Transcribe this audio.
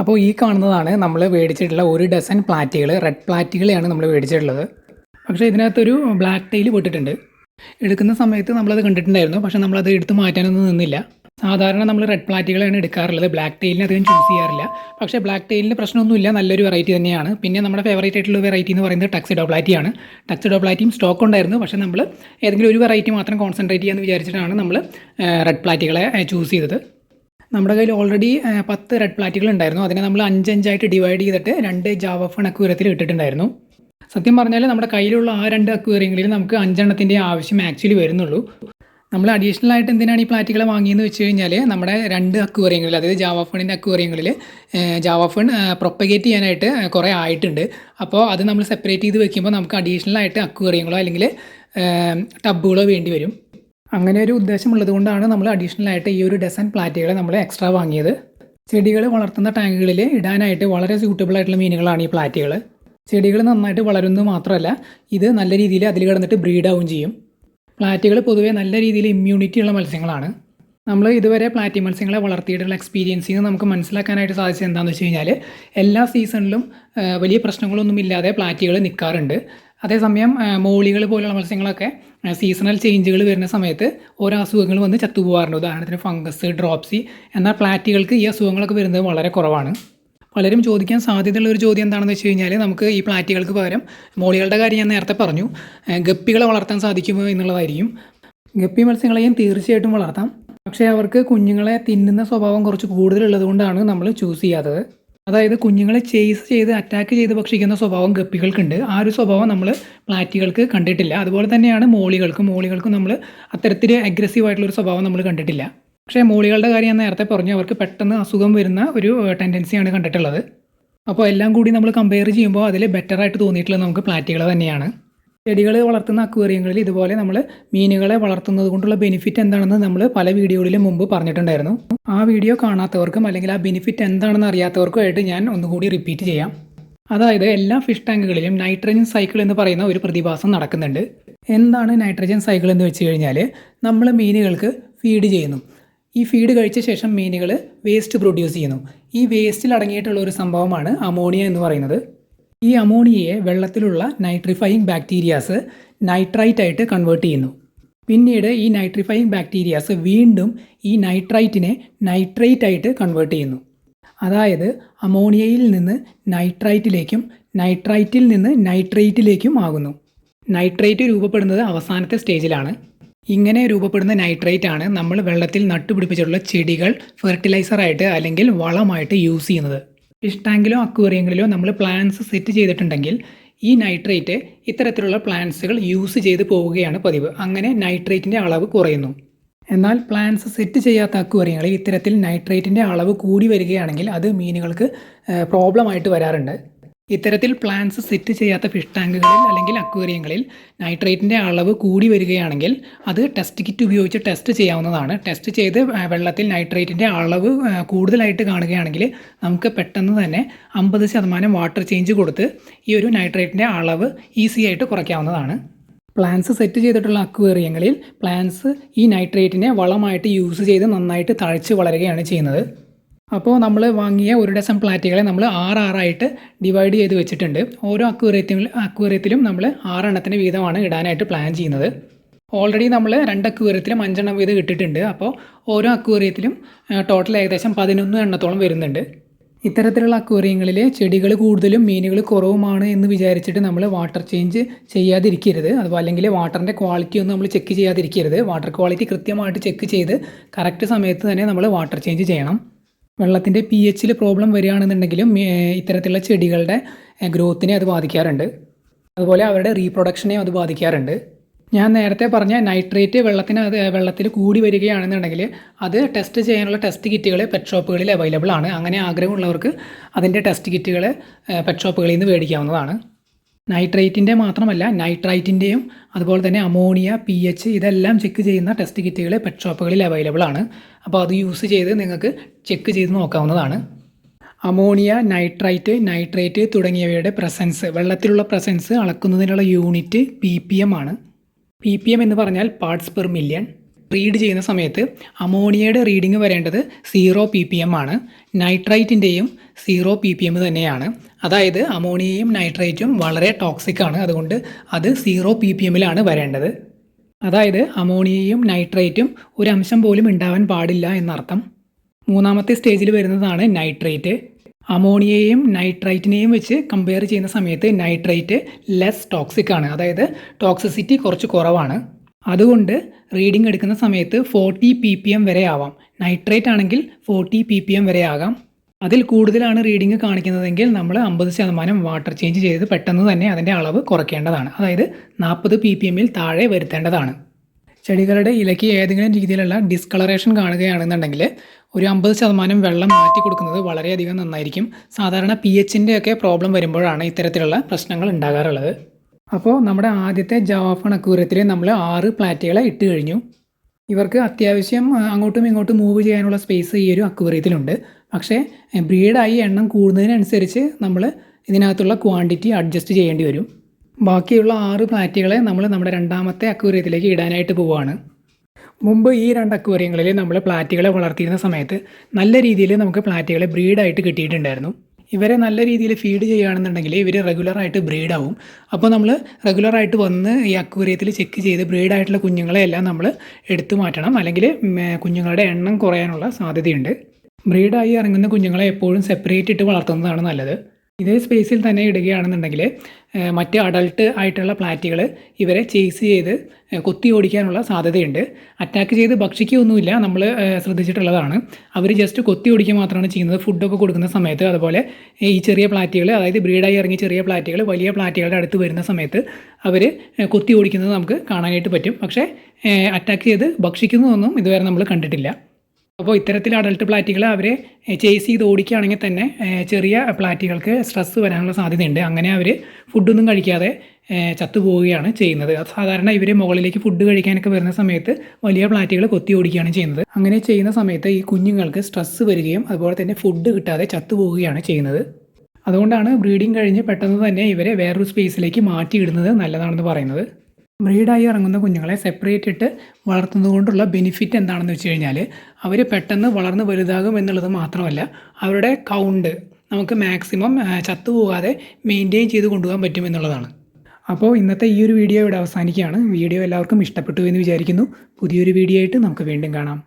അപ്പോൾ ഈ കാണുന്നതാണ് നമ്മൾ മേടിച്ചിട്ടുള്ള ഒരു ഡസൻ പ്ലാറ്റുകൾ റെഡ് പ്ലാറ്റുകളെയാണ് നമ്മൾ മേടിച്ചിട്ടുള്ളത്. പക്ഷേ ഇതിനകത്തൊരു ബ്ലാക്ക് ടൈൽ പൊട്ടിട്ടുണ്ട് എടുക്കുന്ന സമയത്ത് നമ്മളത് കണ്ടിട്ടുണ്ടായിരുന്നു. പക്ഷേ നമ്മളത് എടുത്ത് മാറ്റാനൊന്നും നിന്നില്ല. സാധാരണ നമ്മൾ റെഡ് പ്ലാറ്റുകളാണ് എടുക്കാറുള്ളത്. ബ്ലാക്ക് ടൈലിന് അധികം ചൂസ് ചെയ്യാറില്ല. പക്ഷേ ബ്ലാക്ക് ടൈലിന് പ്രശ്നമൊന്നുമില്ല. നല്ലൊരു വെറൈറ്റി തന്നെയാണ്. പിന്നെ നമ്മുടെ ഫേവറേറ്റ് ആയിട്ടുള്ള വെറൈറ്റി എന്ന് പറയുന്നത് ടക്സിഡോ പ്ലാറ്റിയാണ് ടക്സിഡോ പ്ലാറ്റിയും സ്റ്റോക്ക് ഉണ്ടായിരുന്നു. പക്ഷേ നമ്മൾ ഏതെങ്കിലും ഒരു വെറൈറ്റി മാത്രം കോൺസെൻട്രേറ്റ് ചെയ്യാമെന്ന് വിചാരിച്ചിട്ടാണ് നമ്മൾ റെഡ് പ്ലാറ്റുകളെ ചൂസ് ചെയ്തത്. നമ്മുടെ കയ്യിൽ ഓൾറെഡി പത്ത് റെഡ് പ്ലാറ്റുകൾ ഉണ്ടായിരുന്നു. അതിനെ നമ്മൾ അഞ്ചഞ്ചായിട്ട് ഡിവൈഡ് ചെയ്തിട്ട് രണ്ട് ജാവ ഫൺ അക്വേറിയത്തിൽ ഇട്ടിട്ടുണ്ടായിരുന്നു. സത്യം പറഞ്ഞാൽ നമ്മുടെ കയ്യിലുള്ള ആ രണ്ട് അക്വേറിയങ്ങളിൽ നമുക്ക് അഞ്ചെണ്ണത്തിന്റെ ആവശ്യം ആക്ച്വലി വരുന്നുള്ളൂ. നമ്മൾ അഡീഷണൽ ആയിട്ട് എന്തിനാണ് ഈ പ്ലാറ്റുകൾ വാങ്ങിയെന്ന് വെച്ച് കഴിഞ്ഞാൽ നമ്മുടെ രണ്ട് അക്വേറിയങ്ങളിൽ അതായത് ജാവ ഫണിന്റെ അക്വേറിയങ്ങളിൽ ജാവ ഫൺ പ്രൊപ്പഗേറ്റ് ചെയ്യാനായിട്ട് കുറേ ആയിട്ടുണ്ട്. അപ്പോൾ അത് നമ്മൾ സെപ്പറേറ്റ് ചെയ്ത് വെക്കുമ്പോൾ നമുക്ക് അഡീഷണൽ ആയിട്ട് അക്വേറിയങ്ങളോ അല്ലെങ്കിൽ ടബുകളോ വേണ്ടി വരും. അങ്ങനെ ഒരു ഉദ്ദേശമുള്ളത് കൊണ്ടാണ് നമ്മൾ അഡീഷണൽ ആയിട്ട് ഈ ഒരു ഡസൻ പ്ലാറ്റുകൾ നമ്മൾ എക്സ്ട്രാ വാങ്ങിയത്. ചെടികൾ വളർത്തുന്ന ടാങ്കുകളിൽ ഇടാനായിട്ട് വളരെ സ്യൂട്ടബിൾ ആയിട്ടുള്ള മീനുകളാണ് ഈ പ്ലാറ്റുകൾ ചെടികൾ നന്നായിട്ട് വളരുന്നത് മാത്രമല്ല ഇത് നല്ല രീതിയിൽ അതിൽ കിടന്നിട്ട് ബ്രീഡാവും ചെയ്യും. പ്ലാറ്റുകൾ പൊതുവേ നല്ല രീതിയിൽ ഇമ്മ്യൂണിറ്റി ഉള്ള മത്സ്യങ്ങളാണ്. നമ്മൾ ഇതുവരെ പ്ലാറ്റി മത്സ്യങ്ങളെ വളർത്തിയിട്ടുള്ള എക്സ്പീരിയൻസിൽ നിന്ന് നമുക്ക് മനസ്സിലാക്കാനായിട്ട് സാധിച്ചത് എന്താണെന്ന് വെച്ച് കഴിഞ്ഞാൽ എല്ലാ സീസണിലും വലിയ പ്രശ്നങ്ങളൊന്നും ഇല്ലാതെ പ്ലാറ്റുകൾ നിൽക്കാറുണ്ട് അതേസമയം മോളികൾ പോലുള്ള മത്സ്യങ്ങളൊക്കെ സീസണൽ ചേഞ്ചുകൾ വരുന്ന സമയത്ത് ഓരോ അസുഖങ്ങൾ വന്ന് ചത്തുപോകാറുണ്ട്. ഉദാഹരണത്തിന് ഫംഗസ് ഡ്രോപ്സി എന്നാൽ പ്ലാറ്റുകൾക്ക് ഈ അസുഖങ്ങളൊക്കെ വരുന്നത് വളരെ കുറവാണ്. പലരും ചോദിക്കാൻ സാധ്യതയുള്ള ഒരു ചോദ്യം എന്താണെന്ന് വെച്ച് കഴിഞ്ഞാൽ നമുക്ക് ഈ പ്ലാറ്റുകൾക്ക് പകരം മോളികളുടെ കാര്യം ഞാൻ നേരത്തെ പറഞ്ഞു. ഗപ്പികളെ വളർത്താൻ സാധിക്കുമോ എന്നുള്ളതായിരിക്കും. ഗപ്പി മത്സ്യങ്ങളെയും തീർച്ചയായിട്ടും വളർത്താം. പക്ഷേ അവർക്ക് കുഞ്ഞുങ്ങളെ തിന്നുന്ന സ്വഭാവം കുറച്ച് കൂടുതലുള്ളതുകൊണ്ടാണ് നമ്മൾ ചൂസ് ചെയ്യാത്തത്. അതായത് കുഞ്ഞുങ്ങളെ ചേസ് ചെയ്ത് അറ്റാക്ക് ചെയ്ത് ഭക്ഷിക്കുന്ന സ്വഭാവം ഗപ്പികൾക്കുണ്ട്. ആ ഒരു സ്വഭാവം നമ്മൾ പ്ലാറ്റികൾക്ക് കണ്ടിട്ടില്ല. അതുപോലെ തന്നെയാണ് മോളികൾക്ക്. മോളികൾക്കും നമ്മൾ അത്തരത്തിൽ അഗ്രസീവ് ആയിട്ടുള്ള ഒരു സ്വഭാവം നമ്മൾ കണ്ടിട്ടില്ല. പക്ഷേ മോളികളുടെ കാര്യം ഞാൻ നേരത്തെ പറഞ്ഞു. അവർക്ക് പെട്ടെന്ന് അസുഖം വരുന്ന ഒരു ടെൻഡൻസിയാണ് കണ്ടിട്ടുള്ളത്. അപ്പോൾ എല്ലാം കൂടി നമ്മൾ കമ്പയർ ചെയ്യുമ്പോൾ അതിൽ ബെറ്ററായിട്ട് തോന്നിയിട്ടുള്ളത് നമുക്ക് പ്ലാറ്റികൾ തന്നെയാണ്. ചെടികൾ വളർത്തുന്ന അക്വേറിയങ്ങളിൽ ഇതുപോലെ നമ്മൾ മീനുകളെ വളർത്തുന്നത് കൊണ്ടുള്ള ബെനിഫിറ്റ് എന്താണെന്ന് നമ്മൾ പല വീഡിയോകളിലും മുമ്പ് പറഞ്ഞിട്ടുണ്ടായിരുന്നു. ആ വീഡിയോ കാണാത്തവർക്കും അല്ലെങ്കിൽ ആ ബെനിഫിറ്റ് എന്താണെന്ന് അറിയാത്തവർക്കും അറിയാത്തവർക്കുമായിട്ട് ഞാൻ ഒന്നുകൂടി റിപ്പീറ്റ് ചെയ്യാം. അതായത് എല്ലാ ഫിഷ് ടാങ്കുകളിലും നൈട്രജൻ സൈക്കിൾ എന്ന് പറയുന്ന ഒരു പ്രതിഭാസം നടക്കുന്നുണ്ട്. എന്താണ് നൈട്രജൻ സൈക്കിൾ എന്ന് വെച്ച് കഴിഞ്ഞാൽ നമ്മൾ മീനുകൾക്ക് ഫീഡ് ചെയ്യുന്നു. ഈ ഫീഡ് കഴിച്ച ശേഷം മീനുകൾ വേസ്റ്റ് പ്രൊഡ്യൂസ് ചെയ്യുന്നു. ഈ വേസ്റ്റിൽ അടങ്ങിയിട്ടുള്ള ഒരു സംഭവമാണ് അമോണിയ എന്ന് പറയുന്നത്. ഈ അമോണിയയെ വെള്ളത്തിലുള്ള നൈട്രിഫയിങ് ബാക്ടീരിയാസ് നൈട്രൈറ്റ് ആയിട്ട് കൺവേർട്ട് ചെയ്യുന്നു. പിന്നീട് ഈ നൈട്രിഫയിങ് ബാക്ടീരിയാസ് വീണ്ടും ഈ നൈട്രൈറ്റിനെ നൈട്രേറ്റ് ആയിട്ട് കൺവേർട്ട് ചെയ്യുന്നു. അതായത് അമോണിയയിൽ നിന്ന് നൈട്രൈറ്റിലേക്കും നൈട്രൈറ്റിൽ നിന്ന് നൈട്രേറ്റിലേക്കും ആകുന്നു. നൈട്രേറ്റ് രൂപപ്പെടുന്നത് അവസാനത്തെ സ്റ്റേജിലാണ്. ഇങ്ങനെ രൂപപ്പെടുന്ന നൈട്രേറ്റ് ആണ് നമ്മൾ വെള്ളത്തിൽ നട്ടുപിടിപ്പിച്ചിട്ടുള്ള ചെടികൾ ഫെർട്ടിലൈസറായിട്ട് അല്ലെങ്കിൽ വളമായിട്ട് യൂസ് ചെയ്യുന്നത്. ഫിഷ് ടാങ്കിലോ അക്വേറിയങ്ങളിലോ നമ്മൾ പ്ലാന്റ്സ് സെറ്റ് ചെയ്തിട്ടുണ്ടെങ്കിൽ ഈ നൈട്രേറ്റ് ഇത്തരത്തിലുള്ള പ്ലാന്റ്സുകൾ യൂസ് ചെയ്ത് പോവുകയാണ് പതിവ്. അങ്ങനെ നൈട്രേറ്റിന്റെ അളവ് കുറയുന്നു. എന്നാൽ പ്ലാന്റ്സ് സെറ്റ് ചെയ്യാത്ത അക്വേറിയങ്ങളിൽ ഇത്തരത്തിൽ നൈട്രേറ്റിന്റെ അളവ് കൂടി വരികയാണെങ്കിൽ അത് മീനുകൾക്ക് പ്രോബ്ലമായിട്ട് വരാറുണ്ട്. ഇത്തരത്തിൽ പ്ലാന്റ്സ് സെറ്റ് ചെയ്യാത്ത ഫിഷ് ടാങ്കുകളിൽ അല്ലെങ്കിൽ അക്വേറിയങ്ങളിൽ നൈട്രേറ്റിന്റെ അളവ് കൂടി വരികയാണെങ്കിൽ അത് ടെസ്റ്റ് കിറ്റ് ഉപയോഗിച്ച് ടെസ്റ്റ് ചെയ്യാവുന്നതാണ്. ടെസ്റ്റ് ചെയ്ത് വെള്ളത്തിൽ നൈട്രേറ്റിന്റെ അളവ് കൂടുതലായിട്ട് കാണുകയാണെങ്കിൽ നമുക്ക് പെട്ടെന്ന് തന്നെ അമ്പത് ശതമാനം വാട്ടർ ചേഞ്ച് കൊടുത്ത് ഈ ഒരു നൈട്രേറ്റിന്റെ അളവ് ഈസി ആയിട്ട് കുറയ്ക്കാവുന്നതാണ്. പ്ലാന്റ്സ് സെറ്റ് ചെയ്തിട്ടുള്ള അക്വേറിയങ്ങളിൽ പ്ലാന്റ്സ് ഈ നൈട്രേറ്റിനെ വളമായിട്ട് യൂസ് ചെയ്ത് നന്നായിട്ട് തഴച്ച് വളരുകയാണ് ചെയ്യുന്നത്. അപ്പോൾ നമ്മൾ വാങ്ങിയ ഒരു ഡസൻ പ്ലാറ്റുകളെ നമ്മൾ ആറ് ആറായിട്ട് ഡിവൈഡ് ചെയ്ത് വെച്ചിട്ടുണ്ട്. ഓരോ അക്വേറിയത്തിൽ അക്വേറിയത്തിലും നമ്മൾ ആറെണ്ണത്തിന് വീതമാണ് ഇടാനായിട്ട് പ്ലാൻ ചെയ്യുന്നത്. ഓൾറെഡി നമ്മൾ രണ്ട് അക്വേറിയത്തിലും അഞ്ചെണ്ണം വീതം ഇട്ടിട്ടുണ്ട്. അപ്പോൾ ഓരോ അക്വേറിയത്തിലും ടോട്ടൽ ഏകദേശം പതിനൊന്ന് എണ്ണത്തോളം വരുന്നുണ്ട്. ഇത്തരത്തിലുള്ള അക്വേറിയങ്ങളിൽ ചെടികൾ കൂടുതലും മീനുകൾ കുറവുമാണ് എന്ന് വിചാരിച്ചിട്ട് നമ്മൾ വാട്ടർ ചേഞ്ച് ചെയ്യാതിരിക്കരുത്. അതുപോലെ അല്ലെങ്കിൽ വാട്ടറിന്റെ ക്വാളിറ്റി ഒന്നും നമ്മൾ ചെക്ക് ചെയ്യാതിരിക്കരുത്. വാട്ടർ ക്വാളിറ്റി കൃത്യമായിട്ട് ചെക്ക് ചെയ്ത് കറക്റ്റ് സമയത്ത് തന്നെ നമ്മൾ വാട്ടർ ചേഞ്ച് ചെയ്യണം. വെള്ളത്തിന്റെ പി എച്ചിൽ പ്രോബ്ലം വരികയാണെന്നുണ്ടെങ്കിലും ഇത്തരത്തിലുള്ള ചെടികളുടെ ഗ്രോത്തിനെ അത് ബാധിക്കാറുണ്ട്. അതുപോലെ അവരുടെ റീപ്രൊഡക്ഷനെ അത് ബാധിക്കാറുണ്ട്. ഞാൻ നേരത്തെ പറഞ്ഞ നൈട്രേറ്റ് വെള്ളത്തിന് അത് വെള്ളത്തിൽ കൂടി വരികയാണെന്നുണ്ടെങ്കിൽ അത് ടെസ്റ്റ് ചെയ്യാനുള്ള ടെസ്റ്റ് കിറ്റുകൾ പെറ്റ് ഷോപ്പുകളിൽ അവൈലബിൾ ആണ്. അങ്ങനെ ആഗ്രഹമുള്ളവർക്ക് അതിന്റെ ടെസ്റ്റ് കിറ്റുകൾ പെറ്റ് ഷോപ്പുകളിൽ നിന്ന് മേടിക്കാവുന്നതാണ്. നൈട്രേറ്റിന്റെ മാത്രമല്ല നൈട്രൈറ്റിന്റെയും അതുപോലെ തന്നെ അമോണിയ പി എച്ച് ഇതെല്ലാം ചെക്ക് ചെയ്യുന്ന ടെസ്റ്റ് കിറ്റുകൾ പെറ്റ് ഷോപ്പുകളിൽ അവൈലബിൾ ആണ്. അപ്പോൾ അത് യൂസ് ചെയ്ത് നിങ്ങൾക്ക് ചെക്ക് ചെയ്ത് നോക്കാവുന്നതാണ്. അമോണിയ നൈട്രൈറ്റ് നൈട്രേറ്റ് തുടങ്ങിയവയുടെ പ്രസൻസ് വെള്ളത്തിലുള്ള പ്രസൻസ് അളക്കുന്നതിനുള്ള യൂണിറ്റ് പി പി എം ആണ്. പി പി എം എന്ന് പറഞ്ഞാൽ പാർട്സ് പെർ മില്യൺ റീഡ് ചെയ്യുന്ന സമയത്ത് അമോണിയയുടെ റീഡിങ് വരേണ്ടത് സീറോ പി പി എം ആണ്. നൈട്രൈറ്റിന്റെയും സീറോ പി പി എം തന്നെയാണ്. അതായത് അമോണിയയും നൈട്രേറ്റും വളരെ ടോക്സിക് ആണ്. അതുകൊണ്ട് അത് സീറോ പി പി എമ്മിലാണ് വരേണ്ടത്. അതായത് അമോണിയയും നൈട്രേറ്റും ഒരു അംശം പോലും ഉണ്ടാവാൻ പാടില്ല എന്നർത്ഥം. മൂന്നാമത്തെ സ്റ്റേജിൽ വരുന്നതാണ് നൈട്രേറ്റ്. അമോണിയയെയും നൈട്രൈറ്റിനെയും വെച്ച് കമ്പയർ ചെയ്യുന്ന സമയത്ത് നൈട്രേറ്റ് ലെസ് ടോക്സിക് ആണ്. അതായത് ടോക്സിസിറ്റി കുറച്ച് കുറവാണ്. അതുകൊണ്ട് റീഡിംഗ് എടുക്കുന്ന സമയത്ത് ഫോർട്ടി പി പി എം വരെ ആവാം. നൈട്രേറ്റ് ആണെങ്കിൽ ഫോർട്ടി പി പി എം വരെ ആകാം. അതിൽ കൂടുതലാണ് റീഡിംഗ് കാണിക്കുന്നതെങ്കിൽ നമ്മൾ അമ്പത് ശതമാനം വാട്ടർ ചേഞ്ച് ചെയ്ത് പെട്ടെന്ന് തന്നെ അതിന്റെ അളവ് കുറയ്ക്കേണ്ടതാണ്. അതായത് നാൽപ്പത് പി പി എമ്മിൽ താഴെ വരുത്തേണ്ടതാണ്. ചെടികളുടെ ഇലയ്ക്ക് ഏതെങ്കിലും രീതിയിലുള്ള ഡിസ്കളറേഷൻ കാണുകയാണെന്നുണ്ടെങ്കിൽ ഒരു അമ്പത് ശതമാനം വെള്ളം മാറ്റി കൊടുക്കുന്നത് വളരെയധികം നന്നായിരിക്കും. സാധാരണ പി എച്ചിന്റെ ഒക്കെ പ്രോബ്ലം വരുമ്പോഴാണ് ഇത്തരത്തിലുള്ള പ്രശ്നങ്ങൾ ഉണ്ടാകാറുള്ളത്. അപ്പോൾ നമ്മുടെ ആദ്യത്തെ ജവാഫൺ അക്കൂരത്തിൽ നമ്മൾ ആറ് പ്ലാറ്റുകളെ ഇട്ട് കഴിഞ്ഞു. ഇവർക്ക് അത്യാവശ്യം അങ്ങോട്ടും ഇങ്ങോട്ടും മൂവ് ചെയ്യാനുള്ള സ്പേസ് ഈ ഒരു അക്വേറിയത്തിലുണ്ട്. പക്ഷേ ബ്രീഡായി എണ്ണം കൂടുന്നതിനനുസരിച്ച് നമ്മൾ ഇതിനകത്തുള്ള ക്വാണ്ടിറ്റി അഡ്ജസ്റ്റ് ചെയ്യേണ്ടി വരും. ബാക്കിയുള്ള ആറ് പ്ലാറ്റുകളെ നമ്മൾ നമ്മുടെ രണ്ടാമത്തെ അക്വേറിയത്തിലേക്ക് ഇടാനായിട്ട് പോവുകയാണ് മുമ്പ് ഈ രണ്ട് അക്വേറിയങ്ങളിൽ നമ്മൾ പ്ലാറ്റുകളെ വളർത്തിയിരുന്ന സമയത്ത് നല്ല രീതിയിൽ നമുക്ക് പ്ലാറ്റുകളെ ബ്രീഡായിട്ട് കിട്ടിയിട്ടുണ്ടായിരുന്നു. ഇവരെ നല്ല രീതിയിൽ ഫീഡ് ചെയ്യുകയാണെന്നുണ്ടെങ്കിൽ ഇവർ റെഗുലറായിട്ട് ബ്രീഡാവും അപ്പോൾ നമ്മൾ റെഗുലറായിട്ട് വന്ന് ഈ അക്വേറിയത്തിൽ ചെക്ക് ചെയ്ത് ബ്രീഡായിട്ടുള്ള കുഞ്ഞുങ്ങളെ എല്ലാം നമ്മൾ എടുത്തു മാറ്റണം. അല്ലെങ്കിൽ കുഞ്ഞുങ്ങളുടെ എണ്ണം കുറയാനുള്ള സാധ്യതയുണ്ട്. ബ്രീഡായി ഇറങ്ങുന്ന കുഞ്ഞുങ്ങളെ എപ്പോഴും സെപ്പറേറ്റ് ഇട്ട് വളർത്തുന്നതാണ് നല്ലത്. ഇതേ സ്പേസിൽ തന്നെ ഇടുകയാണെന്നുണ്ടെങ്കിൽ മറ്റ് അഡൾട്ട് ആയിട്ടുള്ള പ്ലാറ്റുകൾ ഇവരെ ചേസ് ചെയ്ത് കൊത്തി ഓടിക്കാനുള്ള സാധ്യതയുണ്ട്. അറ്റാക്ക് ചെയ്ത് ഭക്ഷിക്കുകയൊന്നുമില്ല നമ്മൾ ശ്രദ്ധിച്ചിട്ടുള്ളതാണ്. അവർ ജസ്റ്റ് കൊത്തി ഓടിക്കുക മാത്രമാണ് ചെയ്യുന്നത്. ഫുഡൊക്കെ കൊടുക്കുന്ന സമയത്ത് അതുപോലെ ഈ ചെറിയ പ്ലാറ്റുകൾ അതായത് ബ്രീഡായി ഇറങ്ങിയ ചെറിയ പ്ലാറ്റുകൾ വലിയ പ്ലാറ്റുകളുടെ അടുത്ത് വരുന്ന സമയത്ത് അവർ കൊത്തി ഓടിക്കുന്നത് നമുക്ക് കാണാനായിട്ട് പറ്റും. പക്ഷേ അറ്റാക്ക് ചെയ്ത് ഭക്ഷിക്കുന്നതൊന്നും ഇതുവരെ നമ്മൾ കണ്ടിട്ടില്ല. അപ്പോൾ ഇത്തരത്തിൽ അഡൾട്ട് പ്ലാറ്റുകൾ അവർ ചേസ് ചെയ്ത് ഓടിക്കുകയാണെങ്കിൽ തന്നെ ചെറിയ പ്ലാറ്റുകൾക്ക് സ്ട്രെസ്സ് വരാനുള്ള സാധ്യതയുണ്ട്. അങ്ങനെ അവർ ഫുഡൊന്നും കഴിക്കാതെ ചത്തുപോവുകയാണ് ചെയ്യുന്നത്. സാധാരണ ഇവർ മുകളിലേക്ക് ഫുഡ് കഴിക്കാനൊക്കെ വരുന്ന സമയത്ത് വലിയ പ്ലാറ്റുകൾ കൊത്തി ഓടിക്കുകയാണ് ചെയ്യുന്നത്. അങ്ങനെ ചെയ്യുന്ന സമയത്ത് ഈ കുഞ്ഞുങ്ങൾക്ക് സ്ട്രെസ്സ് വരികയും അതുപോലെ തന്നെ ഫുഡ് കിട്ടാതെ ചത്തുപോവുകയാണ് ചെയ്യുന്നത്. അതുകൊണ്ടാണ് ബ്രീഡിംഗ് കഴിഞ്ഞ് പെട്ടെന്ന് തന്നെ ഇവരെ വേറൊരു സ്പേസിലേക്ക് മാറ്റിയിടുന്നത് നല്ലതാണെന്ന് പറയുന്നത്. ബ്രീഡായി ഇറങ്ങുന്ന കുഞ്ഞുങ്ങളെ സെപ്പറേറ്റ് ഇട്ട് വളർത്തുന്നത് കൊണ്ടുള്ള ബെനിഫിറ്റ് എന്താണെന്ന് വെച്ച് കഴിഞ്ഞാൽ അവർ പെട്ടെന്ന് വളർന്ന് വലുതാകും എന്നുള്ളത് മാത്രമല്ല അവരുടെ കൗണ്ട് നമുക്ക് മാക്സിമം ചത്തു പോകാതെ മെയിന്റെയിൻ ചെയ്ത് കൊണ്ടുപോകാൻ പറ്റും എന്നുള്ളതാണ്. അപ്പോൾ ഇന്നത്തെ ഈ ഒരു വീഡിയോ ഇവിടെ അവസാനിക്കുകയാണ്. വീഡിയോ എല്ലാവർക്കും ഇഷ്ടപ്പെട്ടു എന്ന് വിചാരിക്കുന്നു. പുതിയൊരു വീഡിയോ ആയിട്ട് നമുക്ക് വീണ്ടും കാണാം.